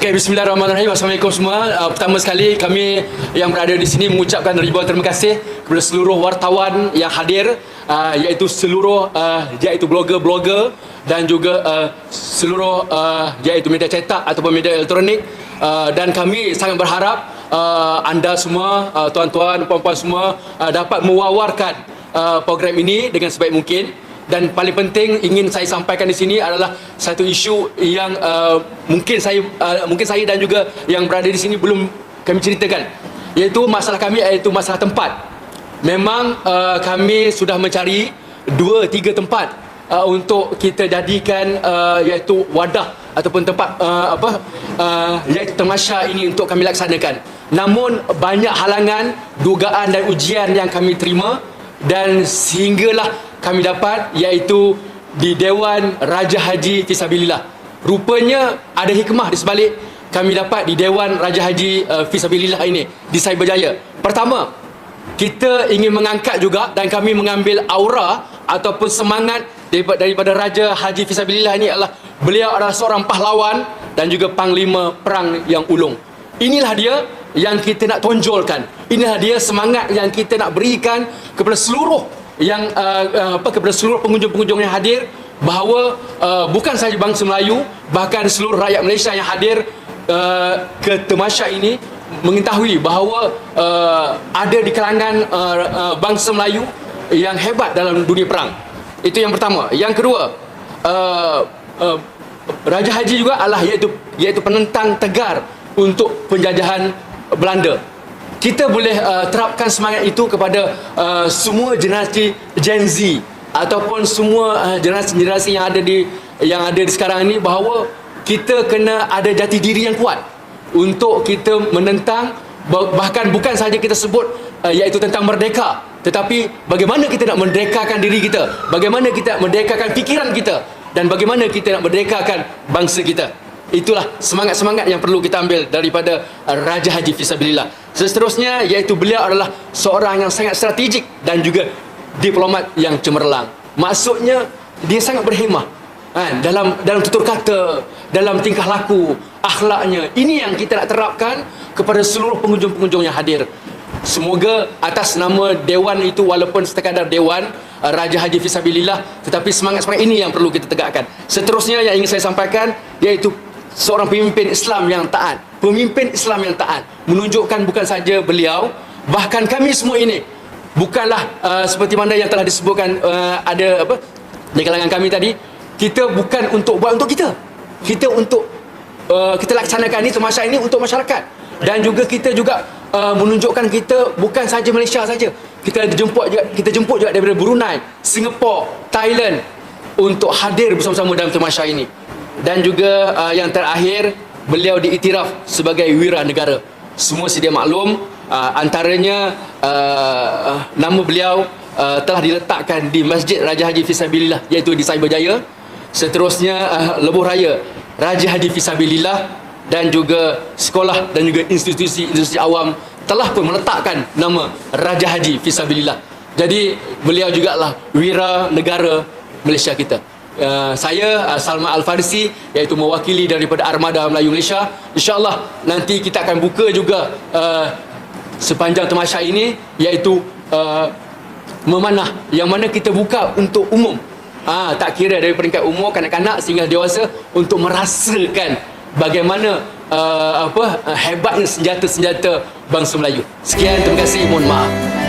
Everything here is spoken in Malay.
Okey, bismillahirrahmanirrahim. Assalamualaikum semua. Uh, pertama sekali kami yang berada di sini mengucapkan ribuan terima kasih kepada seluruh wartawan yang hadir uh, iaitu seluruh uh, iaitu blogger-blogger dan juga uh, seluruh uh, iaitu media cetak ataupun media elektronik uh, dan kami sangat berharap uh, anda semua uh, tuan-tuan puan-puan semua uh, dapat mewawarkan uh, program ini dengan sebaik mungkin dan paling penting ingin saya sampaikan di sini adalah satu isu yang uh, mungkin saya uh, mungkin saya dan juga yang berada di sini belum kami ceritakan. Iaitu masalah kami iaitu masalah tempat. Memang uh, kami sudah mencari dua tiga tempat uh, untuk kita jadikan uh, iaitu wadah ataupun tempat uh, apa uh, iaitu tamasya ini untuk kami laksanakan. Namun banyak halangan dugaan dan ujian yang kami terima. Dan sehinggalah kami dapat iaitu di Dewan Raja Haji Fisabilillah. Rupanya ada hikmah di sebalik kami dapat di Dewan Raja Haji uh, Fisabilillah ini di Cyberjaya. Pertama, kita ingin mengangkat juga dan kami mengambil aura ataupun semangat daripada, daripada Raja Haji Fisabilillah ini adalah beliau adalah seorang pahlawan dan juga panglima perang yang ulung. Inilah dia yang kita nak tonjolkan. Inilah dia semangat yang kita nak berikan kepada seluruh yang uh, uh, apa kepada seluruh pengunjung-pengunjung yang hadir bahawa uh, bukan sahaja bangsa Melayu bahkan seluruh rakyat Malaysia yang hadir uh, ke temasya ini mengetahui bahawa uh, ada di kalangan uh, uh, bangsa Melayu yang hebat dalam dunia perang. Itu yang pertama. Yang kedua, uh, uh, Raja Haji juga adalah iaitu iaitu penentang tegar untuk penjajahan Belanda kita boleh uh, terapkan semangat itu kepada uh, semua generasi Gen Z ataupun semua uh, generasi-generasi yang ada di yang ada di sekarang ini bahawa kita kena ada jati diri yang kuat untuk kita menentang bahkan bukan sahaja kita sebut uh, iaitu tentang merdeka tetapi bagaimana kita nak merdekakan diri kita bagaimana kita nak merdekakan fikiran kita dan bagaimana kita nak merdekakan bangsa kita itulah semangat-semangat yang perlu kita ambil daripada uh, Raja Haji Fisabilillah. Seterusnya iaitu beliau adalah seorang yang sangat strategik dan juga diplomat yang cemerlang. Maksudnya dia sangat berhemah kan dalam dalam tutur kata, dalam tingkah laku, akhlaknya. Ini yang kita nak terapkan kepada seluruh pengunjung-pengunjung yang hadir. Semoga atas nama dewan itu walaupun sekadar dewan uh, Raja Haji Fisabilillah tetapi semangat-semangat ini yang perlu kita tegakkan. Seterusnya yang ingin saya sampaikan iaitu seorang pemimpin Islam yang taat. Pemimpin Islam yang taat. Menunjukkan bukan saja beliau bahkan kami semua ini. Bukanlah uh, seperti mana yang telah disebutkan uh, ada apa di kalangan kami tadi kita bukan untuk buat untuk kita. Kita untuk uh, kita laksanakan ini semasa ini untuk masyarakat. Dan juga kita juga uh, menunjukkan kita bukan saja Malaysia saja. Kita jemput juga kita jemput juga daripada Brunei Singapura Thailand untuk hadir bersama-sama dalam temasya ini dan juga uh, yang terakhir beliau diiktiraf sebagai wira negara. Semua sedia maklum uh, antaranya uh, nama beliau uh, telah diletakkan di Masjid Raja Haji Fisabilillah iaitu di Cyberjaya. Seterusnya uh, lebuh raya Raja Haji Fisabilillah dan juga sekolah dan juga institusi-institusi awam telah pun meletakkan nama Raja Haji Fisabilillah. Jadi beliau juga lah wira negara Malaysia kita Uh, saya uh, Salma Al-Farisi iaitu mewakili daripada Armada Melayu Malaysia. Insyaallah nanti kita akan buka juga uh, sepanjang temasya ini iaitu uh, memanah yang mana kita buka untuk umum. Ah tak kira dari peringkat umur kanak-kanak sehingga dewasa untuk merasakan bagaimana uh, apa uh, hebatnya senjata-senjata bangsa Melayu. Sekian terima kasih mohon maaf